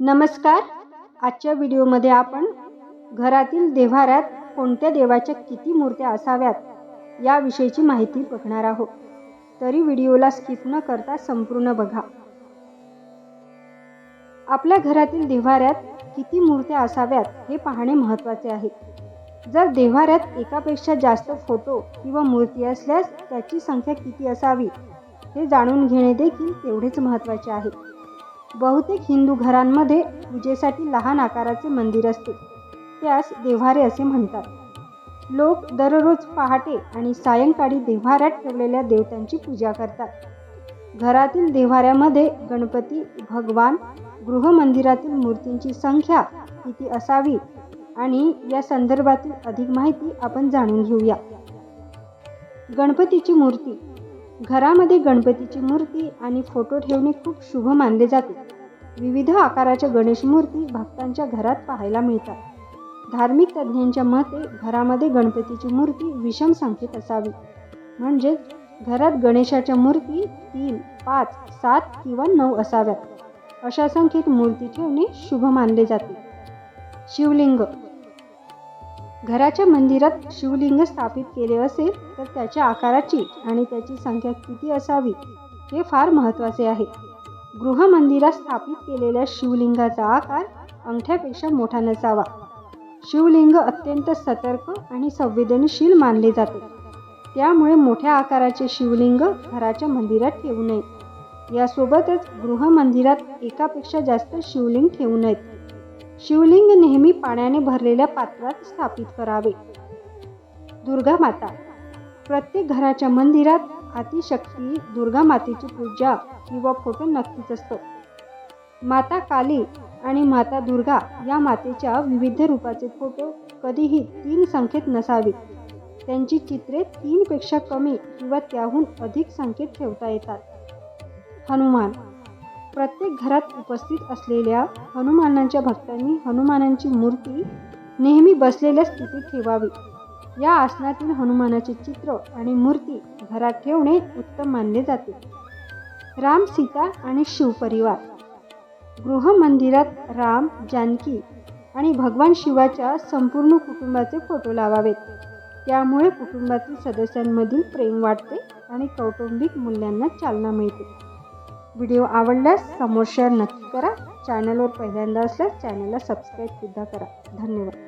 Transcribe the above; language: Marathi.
नमस्कार. आजच्या व्हिडिओमध्ये आपण घरातील देव्हाऱ्यात कोणत्या देवाच्या किती मूर्त्या असाव्यात याविषयीची माहिती बघणार आहोत. तरी व्हिडिओला स्किप न करता संपूर्ण बघा. आपल्या घरातील देव्हाऱ्यात किती मूर्त्या असाव्यात हे पाहणे महत्त्वाचे आहे. जर देव्हाऱ्यात एकापेक्षा जास्त फोटो किंवा मूर्ती असल्यास त्याची संख्या किती असावी हे जाणून घेणे देखील तेवढेच महत्त्वाचे आहे. बहुतेक हिंदू घरांमध्ये पूजेसाठी लहान आकाराचे मंदिर असते. त्यास देव्हारे असे म्हणतात. लोक दररोज पहाटे आणि सायंकाळी देव्हाऱ्यात ठेवलेल्या देवतांची पूजा करतात. घरातील देव्हाऱ्यामध्ये गणपती भगवान गृहमंदिरातील मूर्तींची संख्या किती असावी आणि या संदर्भातील अधिक माहिती आपण जाणून घेऊया. गणपतीची मूर्ती घरामध्ये गणपतीची मूर्ती आणि फोटो ठेवणे खूप शुभ मानले जाते. विविध आकाराच्या गणेश मूर्ती भक्तांच्या घरात पाहायला मिळतात. धार्मिक तज्ज्ञांच्या मते घरामध्ये गणपतीची मूर्ती विषम संख्येत असावी. म्हणजेच घरात गणेशाच्या मूर्ती तीन पाच सात किंवा नऊ असाव्यात. अशा संख्येत मूर्ती ठेवणे शुभ मानले जाते. शिवलिंग घराच्या मंदिरात शिवलिंग स्थापित केले असेल तर त्याच्या आकाराची आणि त्याची संख्या किती असावी हे फार महत्त्वाचे आहे. गृहमंदिरात स्थापित केलेल्या शिवलिंगाचा आकार अंगठ्यापेक्षा मोठा नसावा. शिवलिंग अत्यंत सतर्क आणि संवेदनशील मानले जाते. त्यामुळे मोठ्या आकाराचे शिवलिंग घराच्या मंदिरात ठेवू नये. यासोबतच गृहमंदिरात एकापेक्षा जास्त शिवलिंग ठेवू नयेत. शिवलिंग नेहमी पाण्याने भरलेल्या पात्रात स्थापित करावे. दुर्गा माता प्रत्येक घराच्या मंदिरात अतिशक्ती दुर्गा मातेची पूजा किंवा फोटो नक्कीच असतो. माता काली आणि माता दुर्गा या मातेच्या विविध रूपाचे फोटो कधीही तीन संख्येत नसावेत त्यांची चित्रे तीनपेक्षा कमी किंवा त्याहून अधिक संख्येत ठेवता येतात. हनुमान प्रत्येक घरात उपस्थित असलेल्या हनुमानांच्या भक्तांनी हनुमानांची मूर्ती नेहमी बसलेल्या स्थितीत ठेवावी. या आसनातील हनुमानाचे चित्र आणि मूर्ती घरात ठेवणे उत्तम मानले जाते. राम सीता आणि शिवपरिवार गृहमंदिरात राम जानकी आणि भगवान शिवाच्या संपूर्ण कुटुंबाचे फोटो लावावेत. त्यामुळे कुटुंबातील सदस्यांमधील प्रेम वाढते आणि कौटुंबिक मूल्यांना चालना मिळते. व्हिडिओ आवडल्यास समोर शेअर नक्की करा. चॅनलवर पहिल्यांदा असल्यास चॅनलला सबस्क्राईबसुद्धा करा. धन्यवाद.